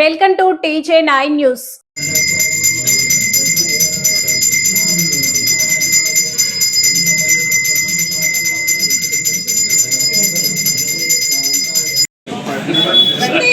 Welcome to TJ nine news. రండి.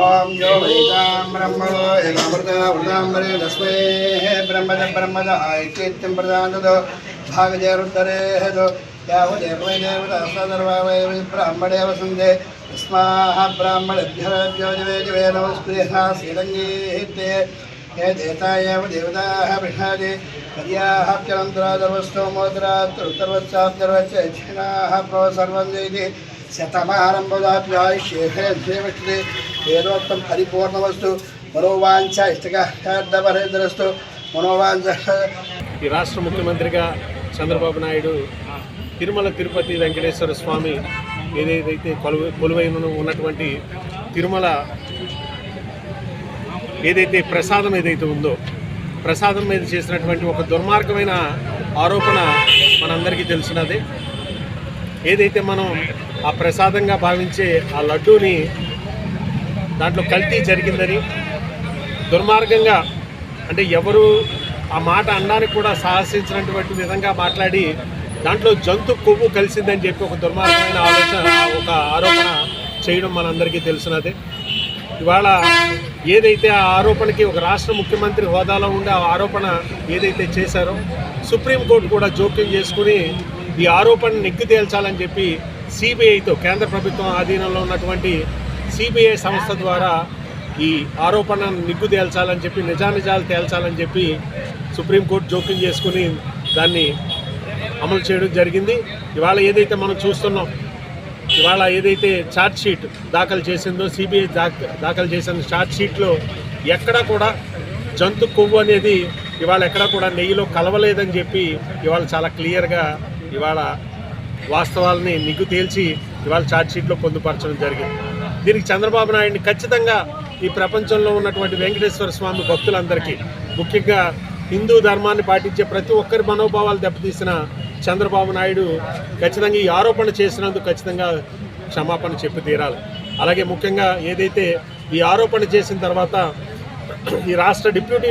ఓం యో వైదాం బ్రహ్మణో యమృత వృదాంబరే తస్మై బ్రహ్మద బ్రహ్మద ఐచైత్యం ప్రదానదో భాగజేరుత్తరే హదో యావదేవై దేవత సదర్వావై బ్రాహ్మణే వసంతే తస్మాః బ్రాహ్మణేభ్యో జవే జవే నమస్కృహ శ్రీరంగీతే हे देता एव देवताः विषादे पर्याः प्यनन्तरादवस्तोमोदरात्तरुत्तरवत्साब्दर्वच्चनाः प्रो सर्वं जयति शतमारम्भदाप्यायुष्ये श्रीविष्णे वेदोक्तं परिपूर्णवस्तु मनोवाञ्छ इष्टकार्दवरेन्द्रस्तु मनोवाञ्छ ఈ రాష్ట్ర ముఖ్యమంత్రిగా చంద్రబాబు నాయుడు తిరుమల తిరుపతి వెంకటేశ్వర స్వామి ఏదైతే కొలువు కొలువై ఉన్నటువంటి తిరుమల ఏదైతే ప్రసాదం ఏదైతే ఉందో ప్రసాదం మీద చేసినటువంటి ఒక దుర్మార్గమైన ఆరోపణ మనందరికీ తెలిసినది. ఏదైతే మనం ఆ ప్రసాదంగా భావించే ఆ లడ్డూని దాంట్లో కల్తీ జరిగిందని దుర్మార్గంగా అంటే ఎవరు ఆ మాట అనడానికి కూడా సాహసించినటువంటి విధంగా మాట్లాడి దాంట్లో జంతు కొవ్వు కలిసిందని చెప్పి ఒక దుర్మార్గమైన ఆలోచన ఒక ఆరోపణ చేయడం మనందరికీ తెలిసినదే. ఇవాళ ఏదైతే ఆ ఆరోపణకి ఒక రాష్ట్ర ముఖ్యమంత్రి హోదాలో ఉండే ఆ ఆరోపణ ఏదైతే చేశారో సుప్రీంకోర్టు కూడా జోక్యం చేసుకుని ఈ ఆరోపణ నెగ్గు తేల్చాలని చెప్పి సిబిఐతో కేంద్ర ప్రభుత్వం ఆధీనంలో ఉన్నటువంటి సిబిఐ సంస్థ ద్వారా ఈ ఆరోపణను నిగ్గు తేల్చాలని చెప్పి నిజానిజాలు తేల్చాలని చెప్పి సుప్రీంకోర్టు జోక్యం చేసుకుని దాన్ని అమలు చేయడం జరిగింది. ఇవాళ ఏదైతే మనం చూస్తున్నాం ఇవాళ ఏదైతే ఛార్జ్ షీట్ దాఖలు చేసిందో సిబిఐ దాఖలు చేసిన ఛార్జ్ షీట్లో ఎక్కడా కూడా జంతు కొవ్వు అనేది ఇవాళ ఎక్కడా కూడా నెయ్యిలో కలవలేదని చెప్పి ఇవాళ చాలా క్లియర్గా ఇవాళ వాస్తవాలని నిగ్గు తేల్చి ఇవాళ ఛార్జ్ షీట్లో పొందుపరచడం జరిగింది. దీనికి చంద్రబాబు నాయుడిని ఖచ్చితంగా ఈ ప్రపంచంలో ఉన్నటువంటి వెంకటేశ్వర స్వామి భక్తులందరికీ ముఖ్యంగా హిందూ ధర్మాన్ని పాటించే ప్రతి ఒక్కరి మనోభావాలు దెబ్బతీసిన చంద్రబాబు నాయుడు ఖచ్చితంగా ఈ ఆరోపణ చేసినందుకు ఖచ్చితంగా క్షమాపణ చెప్పి తీరాలి. అలాగే ముఖ్యంగా ఏదైతే ఈ ఆరోపణ చేసిన తర్వాత ఈ రాష్ట్ర డిప్యూటీ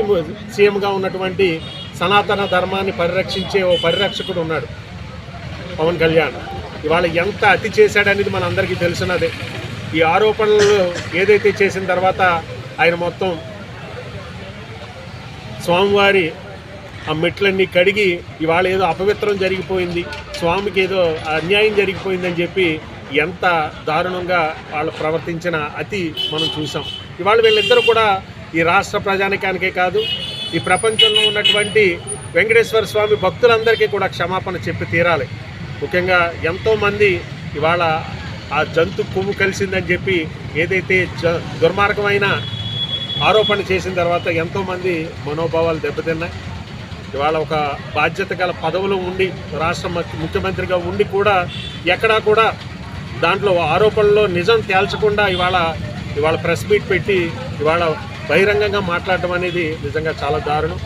సీఎంగా ఉన్నటువంటి సనాతన ధర్మాన్ని పరిరక్షించే ఓ పరిరక్షకుడు ఉన్నాడు పవన్ కళ్యాణ్. ఇవాళ ఎంత అతి చేశాడనేది మన అందరికీ తెలిసినదే ఈ ఆరోపణలు ఏదైతే చేసిన తర్వాత ఆయన మొత్తం స్వామివారి ఆ మెట్లన్నీ కడిగి ఇవాళ ఏదో అపవిత్రం జరిగిపోయింది స్వామికి ఏదో అన్యాయం జరిగిపోయిందని చెప్పి ఎంత దారుణంగా వాళ్ళు ప్రవర్తించిన అతి మనం చూసాం. ఇవాళ వీళ్ళిద్దరూ కూడా ఈ రాష్ట్ర ప్రజానికానికే కాదు ఈ ప్రపంచంలో ఉన్నటువంటి వెంకటేశ్వర స్వామి భక్తులందరికీ కూడా క్షమాపణ చెప్పి తీరాలి. ముఖ్యంగా ఎంతోమంది ఇవాళ ఆ జంతు కొవ్వు కలిసిందని చెప్పి ఏదైతే జ దుర్మార్గమైన ఆరోపణ చేసిన తర్వాత ఎంతోమంది మనోభావాలు దెబ్బతిన్నాయి. ఇవాళ ఒక బాధ్యత గల పదవులు ఉండి రాష్ట్ర ముఖ్యమంత్రిగా ఉండి కూడా ఎక్కడా కూడా దాంట్లో ఆరోపణలో నిజం తేల్చకుండా ఇవాళ ఇవాళ ప్రెస్ మీట్ పెట్టి ఇవాళ బహిరంగంగా మాట్లాడటం అనేది నిజంగా చాలా దారుణం.